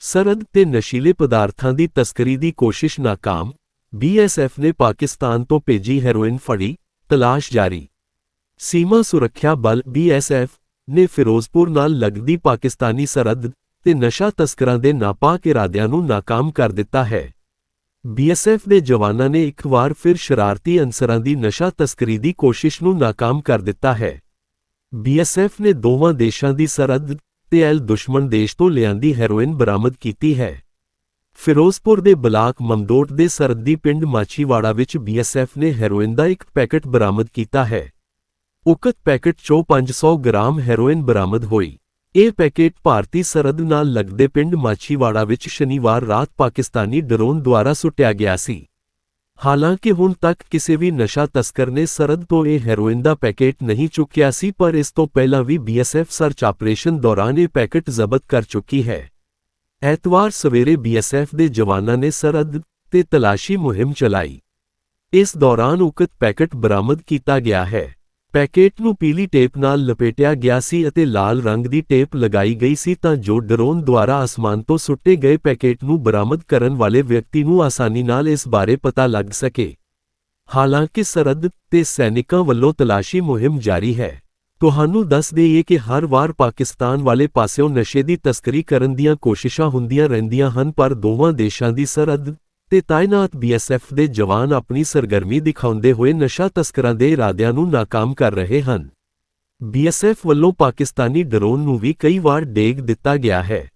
ਸਰਦ ਤੇ ਨਸ਼ੀਲੇ ਪਦਾਰਥਾਂ ਦੀ ਤਸਕਰੀ ਦੀ ਕੋਸ਼ਿਸ਼ ਨਾਕਾਮ ਬੀਐਸਐਫ ਨੇ ਪਾਕਿਸਤਾਨ ਤੋਂ ਭੇਜੀ ਹੈਰੋਇਨ ਫੜੀ, ਤਲਾਸ਼ ਜਾਰੀ। ਸੀਮਾ ਸੁਰੱਖਿਆ ਬਲ ਬੀਐਸਐਫ ਨੇ ਫਿਰੋਜ਼ਪੁਰ ਨਾਲ ਲੱਗਦੀ ਪਾਕਿਸਤਾਨੀ ਸਰਹੱਦ ਤੇ ਨਸ਼ਾ ਤਸਕਰਾਂ ਦੇ ਨਾਪਾਕ ਇਰਾਦਿਆਂ ਨੂੰ ਨਾਕਾਮ ਕਰ ਦਿੱਤਾ ਹੈ। ਬੀਐਸਐਫ ਦੇ ਜਵਾਨਾਂ ਨੇ ਇੱਕ ਵਾਰ ਫਿਰ ਸ਼ਰਾਰਤੀ ਅਨਸਰਾਂ ਦੀ ਨਸ਼ਾ ਤਸਕਰੀ ਦੀ ਕੋਸ਼ਿਸ਼ ਨੂੰ ਨਾਕਾਮ ਕਰ ਦਿੱਤਾ ਹੈ। ਬੀਐਸਐਫ ਨੇ ਦੋਵਾਂ ਦੇਸ਼ਾਂ ਦੀ ਸਰਹੱਦ ਤੇ ਐਲ ਦੁਸ਼ਮਣ ਦੇਸ਼ ਤੋਂ ਲਿਆਂਦੀ ਹੈਰੋਇਨ ਬਰਾਮਦ ਕੀਤੀ ਹੈ। ਫਿਰੋਜ਼ਪੁਰ ਦੇ ਬਲਾਕ ਮਮਦੋਟ ਦੇ ਸਰਹੱਦੀ ਪਿੰਡ ਮਾਛੀਵਾੜਾ ਵਿੱਚ ਬੀਐਸਐਫ ਨੇ ਹੈਰੋਇਨ ਦਾ ਇੱਕ ਪੈਕੇਟ ਬਰਾਮਦ ਕੀਤਾ ਹੈ। ਉਕਤ ਪੈਕੇਟ 'ਚੋਂ 500 ਗ੍ਰਾਮ ਹੈਰੋਇਨ ਬਰਾਮਦ ਹੋਈ। ਇਹ ਪੈਕੇਟ ਭਾਰਤੀ ਸਰਹੱਦ ਨਾਲ ਲੱਗਦੇ ਪਿੰਡ ਮਾਛੀਵਾੜਾ ਵਿੱਚ ਸ਼ਨੀਵਾਰ ਰਾਤ ਪਾਕਿਸਤਾਨੀ ਡਰੋਨ ਦੁਆਰਾ ਸੁੱਟਿਆ ਗਿਆ ਸੀ। ਹਾਲਾਂਕਿ ਹੁਣ ਤੱਕ ਕਿਸੇ ਵੀ ਨਸ਼ਾ ਤਸਕਰ ਨੇ ਸਰਹੱਦ ਤੋਂ ਇਹ ਹੈਰੋਇਨ ਦਾ ਪੈਕੇਟ ਨਹੀਂ ਚੁੱਕਿਆ ਸੀ, ਪਰ ਇਸ ਤੋਂ ਪਹਿਲਾਂ ਵੀ ਬੀਐਸਐਫ ਸਰਚ ਆਪਰੇਸ਼ਨ ਦੌਰਾਨ ਇਹ ਪੈਕੇਟ ਜ਼ਬਤ ਕਰ ਚੁੱਕੀ ਹੈ। ਐਤਵਾਰ ਸਵੇਰੇ ਬੀਐਸਐਫ ਦੇ ਜਵਾਨਾਂ ਨੇ ਸਰਹੱਦ ਤੇ ਤਲਾਸ਼ੀ ਮੁਹਿੰਮ ਚਲਾਈ। ਇਸ ਦੌਰਾਨ ਉਕਤ ਪੈਕੇਟ ਬਰਾਮਦ ਕੀਤਾ ਗਿਆ ਹੈ। ਪੈਕੇਟ ਨੂੰ ਪੀਲੀ ਟੇਪ ਨਾਲ ਲਪੇਟਿਆ ਗਿਆ ਸੀ ਅਤੇ ਲਾਲ ਰੰਗ ਦੀ ਟੇਪ ਲਗਾਈ ਗਈ ਸੀ ਤਾਂ ਜੋ ਡਰੋਨ ਦੁਆਰਾ ਅਸਮਾਨ ਤੋਂ ਸੁੱਟੇ ਗਏ ਪੈਕੇਟ ਨੂੰ ਬਰਾਮਦ ਕਰਨ ਵਾਲੇ ਵਿਅਕਤੀ ਨੂੰ ਆਸਾਨੀ ਨਾਲ ਇਸ ਬਾਰੇ ਪਤਾ ਲੱਗ ਸਕੇ। ਹਾਲਾਂਕਿ ਸਰਹੱਦ ਤੇ ਸੈਨਿਕਾਂ ਵੱਲੋਂ ਤਲਾਸ਼ੀ ਮੁਹਿੰਮ ਜਾਰੀ ਹੈ। ਤੁਹਾਨੂੰ ਦੱਸ ਦੇਈਏ ਕਿ ਹਰ ਵਾਰ ਪਾਕਿਸਤਾਨ ਵਾਲੇ ਪਾਸਿਓਂ ਨਸ਼ੇ ਦੀ ਤਸਕਰੀ ਕਰਨ ਦੀਆਂ ਕੋਸ਼ਿਸ਼ਾਂ ਹੁੰਦੀਆਂ ਰਹਿੰਦੀਆਂ ਹਨ, ਪਰ ਦੋਵਾਂ ਦੇਸ਼ਾਂ ਦੀ ਸਰਹੱਦ ਤੇ ਤਾਇਨਾਤ ਬੀਐਸਐਫ ਦੇ ਜਵਾਨ ਆਪਣੀ ਸਰਗਰਮੀ ਦਿਖਾਉਂਦੇ ਹੋਏ ਨਸ਼ਾ ਤਸਕਰਾਂ ਦੇ ਇਰਾਦਿਆਂ ਨੂੰ ਨਾਕਾਮ ਕਰ ਰਹੇ ਹਨ। ਬੀਐਸਐਫ ਵੱਲੋਂ ਪਾਕਿਸਤਾਨੀ ਡਰੋਨ ਨੂੰ ਵੀ ਕਈ ਵਾਰ ਡੇਗ ਦਿੱਤਾ ਗਿਆ ਹੈ।